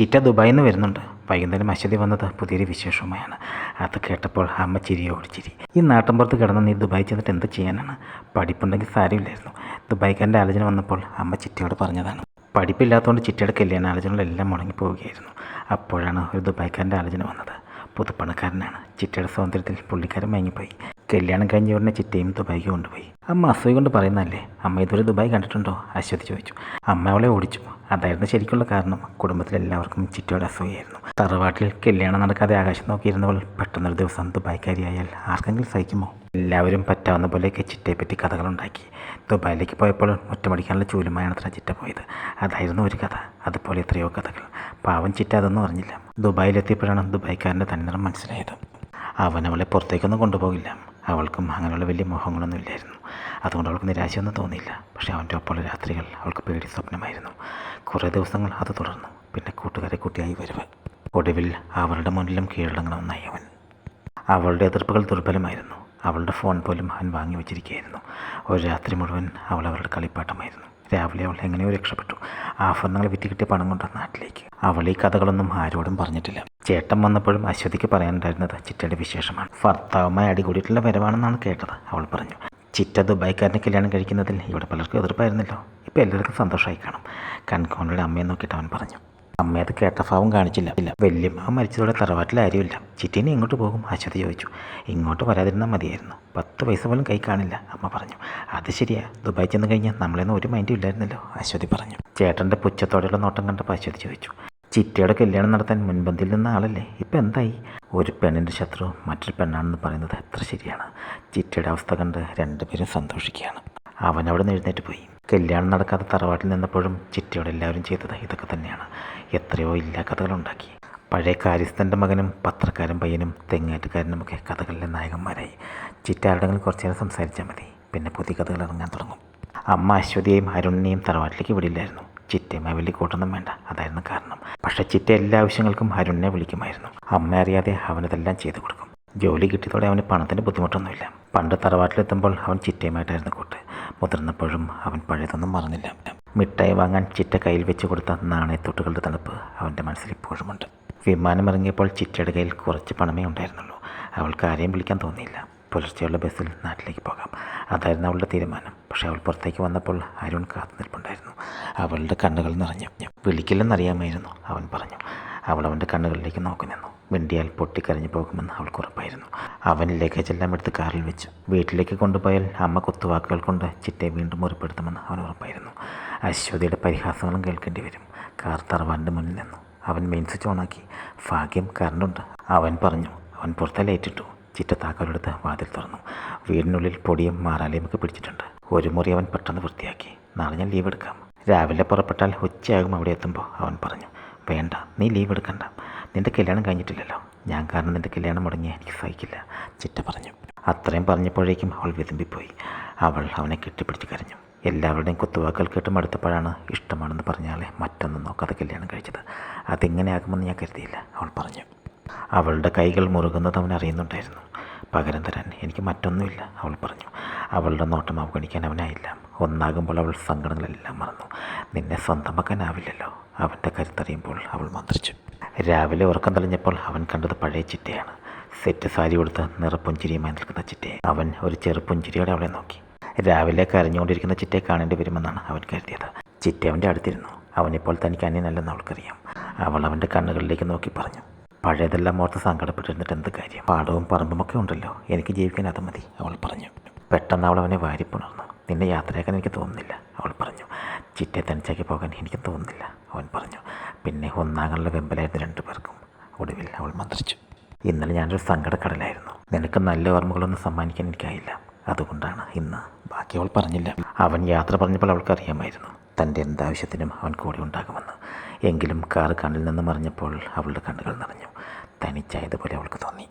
ചിറ്റ ദുബായിൽ നിന്ന് വരുന്നുണ്ട്. വൈകുന്നേരം അശ്വതി വന്നത് പുതിയൊരു വിശേഷവുമായാണ്. അത് കേട്ടപ്പോൾ അമ്മ ചിരിയോട് ചിരി. ഈ നാട്ടിൻപുറത്ത് കിടന്ന് നീ ദുബായി ചെന്നിട്ട് എന്ത് ചെയ്യാനാണ്? പഠിപ്പുണ്ടെങ്കിൽ സാരമില്ലായിരുന്നു. ദുബായിക്കാരന്റെ ആലോചന വന്നപ്പോൾ അമ്മ ചിറ്റയോട് പറഞ്ഞതാണ്. പഠിപ്പില്ലാത്തതുകൊണ്ട് ചിറ്റയുടെ കല്യാണ ആലോചനകളെല്ലാം മുടങ്ങി പോവുകയായിരുന്നു അപ്പോഴാണ് ഒരു ദുബായിക്കാരന്റെ ആലോചന വന്നത്. പുതുപ്പണക്കാരനാണ്. ചിറ്റയുടെ സൗന്ദര്യത്തിൽ പുള്ളിക്കാരൻ മയങ്ങിപ്പോയി. കല്യാണം കഴിഞ്ഞ ഉടനെ ചിറ്റയും ദുബായിക്ക് കൊണ്ടുപോയി. അമ്മ അസൂയ കൊണ്ട് പറയുന്നതല്ലേ? അമ്മ ഇതുവരെ ദുബായ് കണ്ടിട്ടുണ്ടോ? അശ്വതി ചോദിച്ചു. അമ്മ അവളെ ഓടിച്ചു. അതായിരുന്നു ശരിക്കുള്ള കാരണം. കുടുംബത്തിലെല്ലാവർക്കും ചിറ്റയുടെ അസൂയായിരുന്നു തറവാട്ടിൽ കല്യാണം നടക്കാതെ ആകാശം നോക്കിയിരുന്നവൾ പെട്ടെന്നൊരു ദിവസം ദുബായ്ക്കാരിയായാൽ ആർക്കെങ്കിലും സഹിക്കുമോ? എല്ലാവരും പറ്റാവുന്ന പോലെയൊക്കെ ചിറ്റയെ പറ്റി കഥകളുണ്ടാക്കി ദുബായിലേക്ക് പോയപ്പോൾ ഒറ്റമടിക്കാനുള്ള ചൂലുമായാണ് ചിറ്റ പോയത്. അതായിരുന്നു ഒരു കഥ. അതുപോലെ എത്രയോ കഥകൾ. പാവം ചിറ്റ അതൊന്നും അറിഞ്ഞില്ല. ദുബായിലെത്തിയപ്പോഴാണ് ദുബായ്ക്കാരന്റെ തന്നിറം മനസ്സിലായത്. അവൻ അവളെ പുറത്തേക്കൊന്നും കൊണ്ടുപോകില്ല. അവൾക്കും അങ്ങനെയുള്ള വലിയ മോഹങ്ങളൊന്നും ഇല്ലായിരുന്നു. അതുകൊണ്ട് അവൾക്ക് നിരാശയൊന്നും തോന്നിയില്ല. പക്ഷേ അവന്റെ ഒപ്പമുള്ള രാത്രികൾ അവൾക്ക് പേടി സ്വപ്നമായിരുന്നു. കുറേ ദിവസങ്ങൾ അത് തുടർന്നു. പിന്നെ കൂട്ടുകാരെ കുട്ടിയായി വരവ് ഒടുവിൽ അവളുടെ മുന്നിലും കീഴടങ്ങണമെന്നായി അവൻ. അവളുടെ എതിർപ്പുകൾ ദുർബലമായിരുന്നു. അവളുടെ ഫോൺ പോലും അവൻ വാങ്ങി വെച്ചിരിക്കുകയായിരുന്നു. ഒരു രാത്രി മുഴുവൻ അവൾ അവളുടെ കളിപ്പാട്ടമായിരുന്നു. രാവിലെ അവൾ എങ്ങനെയോ രക്ഷപ്പെട്ടു. ആഭരണങ്ങൾ വിറ്റ് കിട്ടിയ പണം കൊണ്ട് നാട്ടിലേക്ക്. അവൾ ഈ കഥകളൊന്നും ആരോടും പറഞ്ഞിട്ടില്ല. ചേട്ടൻ വന്നപ്പോഴും അശ്വതിക്ക് പറയാനുണ്ടായിരുന്നത് ചിറ്റയുടെ വിശേഷമാണ്. ഭർത്താവുമായി അടികൂടിയിട്ടുള്ള വരവാണെന്നാണ് കേട്ടത്. അവൾ പറഞ്ഞു ചിറ്റ ദുബായ്ക്കാരനെ കല്യാണം കഴിക്കുന്നതിൽ ഇവിടെ പലർക്കും എതിർപ്പായിരുന്നല്ലോ. ഇപ്പോൾ എല്ലാവർക്കും സന്തോഷമായി കാണും. കൺകോണിയുടെ അമ്മയെ നോക്കിയിട്ട് അവൻ പറഞ്ഞു അമ്മ അത് കേട്ട ഭാവം കാണിച്ചില്ല. ഇല്ല വല്യമ്മ മരിച്ചതോടെ തറവാട്ടിൽ ആരുമില്ല. ചിറ്റീനെ എങ്ങോട്ട് പോകും? അശ്വതി ചോദിച്ചു. ഇങ്ങോട്ട് വരാതിരുന്നാൽ മതിയായിരുന്നു. പത്ത് പൈസ പോലും കൈ കാണില്ല അമ്മ പറഞ്ഞു. അത് ശരിയാ. ദുബായ് ചെന്ന് കഴിഞ്ഞാൽ നമ്മളെന്ന് ഒരു മൈൻഡും ഇല്ലായിരുന്നല്ലോ അശ്വതി പറഞ്ഞു. ചേട്ടന്റെ പുച്ഛത്തോടെയുള്ള നോട്ടം കണ്ടപ്പോൾ അശ്വതി ചോദിച്ചു. ചിറ്റയുടെ കല്യാണം നടത്താൻ മുൻപന്തിയിൽ നിന്ന ആളല്ലേ? ഇപ്പം എന്തായി? ഒരു പെണ്ണിന്റെ ശത്രു മറ്റൊരു പെണ്ണാണെന്ന് പറയുന്നത് എത്ര ശരിയാണ്. ചിറ്റയുടെ അവസ്ഥ കണ്ട് രണ്ടുപേരും സന്തോഷിക്കുകയാണ്. അവൻ അവിടെ നിന്ന് എഴുന്നേറ്റ് പോയി. കല്യാണം നടക്കാത്ത തറവാട്ടിൽ നിന്നപ്പോഴും ചിറ്റയോടെ എല്ലാവരും ചെയ്തത് ഇതൊക്കെ തന്നെയാണ്. എത്രയോ ഇല്ലാ കഥകളുണ്ടാക്കി പഴയ കാര്യസ്ഥന്റെ മകനും പത്രക്കാരൻ പയ്യനും തെങ്ങേറ്റുകാരനുമൊക്കെ കഥകളിലെ നായകന്മാരായി. ചിറ്റ ആരുടെങ്കിലും കുറച്ചു നേരം സംസാരിച്ചാൽ മതി. പിന്നെ പുതിയ കഥകൾ ഇറങ്ങാൻ തുടങ്ങും. അമ്മ അശ്വതിയെയും അരുണിനെയും തറവാട്ടിലേക്ക് വിടില്ലായിരുന്നു. വലിയ കൂട്ടൊന്നും വേണ്ട അതായിരുന്നു കാരണം. പക്ഷേ ചിറ്റ എല്ലാ ആവശ്യങ്ങൾക്കും അരുണിനെ വിളിക്കുമായിരുന്നു. അമ്മ അറിയാതെ അവനതെല്ലാം ചെയ്തു കൊടുക്കും. ജോലി കിട്ടിയതോടെ അവന് പണത്തിന്റെ ബുദ്ധിമുട്ടൊന്നുമില്ല. പണ്ട് തറവാട്ടിലെത്തുമ്പോൾ അവൻ ചിറ്റയുമായിട്ടായിരുന്നു കൂട്ട്. മുതിർന്നപ്പോഴും അവൻ പഴയതൊന്നും മറന്നില്ല. മിഠായി വാങ്ങാൻ ചിറ്റ കയ്യിൽ വെച്ച് കൊടുത്ത നാണയത്തൊട്ടുകളുടെ തണുപ്പ് അവന്റെ മനസ്സിൽ ഇപ്പോഴുമുണ്ട് വിമാനം ഇറങ്ങിയപ്പോൾ ചിറ്റയുടെ കയ്യിൽ കുറച്ച് പണമേ ഉണ്ടായിരുന്നുള്ളൂ. അവൾക്ക് ആരെയും വിളിക്കാൻ തോന്നിയില്ല. പുലർച്ചെയുള്ള ബസ്സിൽ നാട്ടിലേക്ക് പോകാം. അതായിരുന്നു അവളുടെ തീരുമാനം. പക്ഷേ അവൾ പുറത്തേക്ക് വന്നപ്പോൾ അരുൺ കാത്തു നിൽപ്പുണ്ടായിരുന്നു. അവളുടെ കണ്ണുകൾ നിറഞ്ഞു. വിളിക്കില്ലെന്നറിയാമായിരുന്നു അവൻ പറഞ്ഞു. അവൾ അവന്റെ കണ്ണുകളിലേക്ക് നോക്കി നിന്നു മിണ്ടിയാൽ പൊട്ടിക്കരഞ്ഞു പോകുമെന്ന് അവൾക്ക് ഉറപ്പായിരുന്നു. അവൻ ലഗേജെല്ലാം എടുത്ത് കാറിൽ വെച്ചു. വീട്ടിലേക്ക് കൊണ്ടുപോയാൽ അമ്മ കുത്തുവാക്കുകൾ കൊണ്ട് ചിറ്റയെ വീണ്ടും മുറിപ്പെടുത്തുമെന്ന് അവൻ ഉറപ്പായിരുന്നു. അശ്വതിയുടെ പരിഹാസങ്ങളും കേൾക്കേണ്ടി വരും. കാർ തറവാന്റെ മുന്നിൽ നിന്നു. അവൻ മെയിൻ സ്വിച്ച് ഓണാക്കി. ഭാഗ്യം കറണ്ടുണ്ട് അവൻ പറഞ്ഞു അവൻ പുറത്തെ ലൈറ്റിട്ടു ചിറ്റ താക്കോലെടുത്ത് വാതിൽ തുറന്നു. വീടിനുള്ളിൽ പൊടിയും മാറാലയും ഒക്കെ പിടിച്ചിട്ടുണ്ട്. ഒരു മുറി അവൻ പെട്ടെന്ന് വൃത്തിയാക്കി. നാളെ ഞാൻ ലീവ് എടുക്കാം. രാവിലെ പുറപ്പെട്ടാൽ ഉച്ചയാകും അവിടെ എത്തുമ്പോൾ അവൻ പറഞ്ഞു. വേണ്ട നീ ലീവ് എടുക്കണ്ട. നിന്റെ കല്യാണം കഴിഞ്ഞിട്ടില്ലല്ലോ. ഞാൻ കാരണം നിന്റെ കല്യാണം മുടങ്ങിയാൽ എനിക്ക് സഹിക്കില്ല. ചിറ്റ പറഞ്ഞു. അത്രയും പറഞ്ഞപ്പോഴേക്കും അവൾ വിതുമ്പിപ്പോയി. അവൾ അവനെ കെട്ടിപ്പിടിച്ച് കരഞ്ഞു. എല്ലാവരുടെയും കുത്തുവാക്കൾ കേട്ട് മടുത്തപ്പോഴാണ് ഇഷ്ടമാണെന്ന് പറഞ്ഞാളെ മറ്റൊന്നും നോക്കാതെ കല്യാണം കഴിച്ചത്. അതെങ്ങനെയാകുമെന്ന് ഞാൻ കരുതിയില്ല അവൾ പറഞ്ഞു. അവളുടെ കൈകൾ മുറുകുന്നത് അവൻ അറിയുന്നുണ്ടായിരുന്നു. പകരം തരാൻ എനിക്ക് മറ്റൊന്നുമില്ല അവൾ പറഞ്ഞു. അവളുടെ നോട്ടം അവഗണിക്കാൻ അവനായില്ല. ഒന്നാകുമ്പോൾ അവൾ സങ്കടങ്ങളെല്ലാം മറന്നു. നിന്നെ സ്വന്തമാക്കാനാവില്ലല്ലോ അവന്റെ കരുത്തറിയുമ്പോൾ അവൾ മന്ത്രിച്ചു. രാവിലെ ഉറക്കം തെളിഞ്ഞപ്പോൾ അവൻ കണ്ടത് പഴയ ചിറ്റയാണ് സെറ്റ് സാരി കൊടുത്ത് നിറപ്പുഞ്ചിരിയുമായി നിൽക്കുന്ന ചിറ്റയെ അവൻ ഒരു ചെറുപ്പുഞ്ചിരിയോടെ അവളെ നോക്കി. രാവിലെ കരഞ്ഞുകൊണ്ടിരിക്കുന്ന ചിറ്റയെ കാണേണ്ടി വരുമെന്നാണ് അവൻ കരുതിയത്. ചിറ്റ അവന്റെ അടുത്തിരുന്നു. അവനിപ്പോൾ തനിക്ക് അന്യനല്ലെന്ന് അവൾക്കറിയാം. അവൾ അവന്റെ കണ്ണുകളിലേക്ക് നോക്കി പറഞ്ഞു. പഴയതെല്ലാം ഓർത്ത് സങ്കടപ്പെട്ടിരുന്നിട്ട് എന്ത് കാര്യം? പാടവും പറമ്പുമൊക്കെ ഉണ്ടല്ലോ. എനിക്ക് ജീവിക്കാൻ അത് മതി അവൾ പറഞ്ഞു. പെട്ടെന്ന് അവൾ അവനെ വാരിപ്പുണർന്നു നിന്നെ യാത്രയാക്കാൻ എനിക്ക് തോന്നുന്നില്ല അവൾ പറഞ്ഞു. ചിറ്റയെ തനിച്ചാക്കി പോകാൻ എനിക്ക് തോന്നുന്നില്ല അവൻ പറഞ്ഞു. പിന്നെ ഒന്നാങ്ങളുടെ വെമ്പലായിരുന്നു രണ്ടു പേർക്കും ഒടുവിൽ അവൾ മന്ത്രിച്ചു. ഇന്നലെ ഞാനൊരു സങ്കടക്കടലായിരുന്നു. നിനക്ക് നല്ല ഓർമ്മകളൊന്നും സമ്മാനിക്കാൻ എനിക്കായില്ല. അതുകൊണ്ടാണ് ഇന്ന് ബാക്കി അവൾ പറഞ്ഞില്ല. അവൻ യാത്ര പറഞ്ഞപ്പോൾ അവൾക്ക് അറിയാമായിരുന്നു. തന്റെ എന്താവശ്യത്തിനും അവൻ കൂടെ ഉണ്ടാകുമെന്ന്. എങ്കിലും കാറ് കണ്ണിൽ നിന്ന് മറിഞ്ഞപ്പോൾ അവളുടെ കണ്ണുകൾ നിറഞ്ഞു. തനിച്ചായതുപോലെ അവൾക്ക് തോന്നി.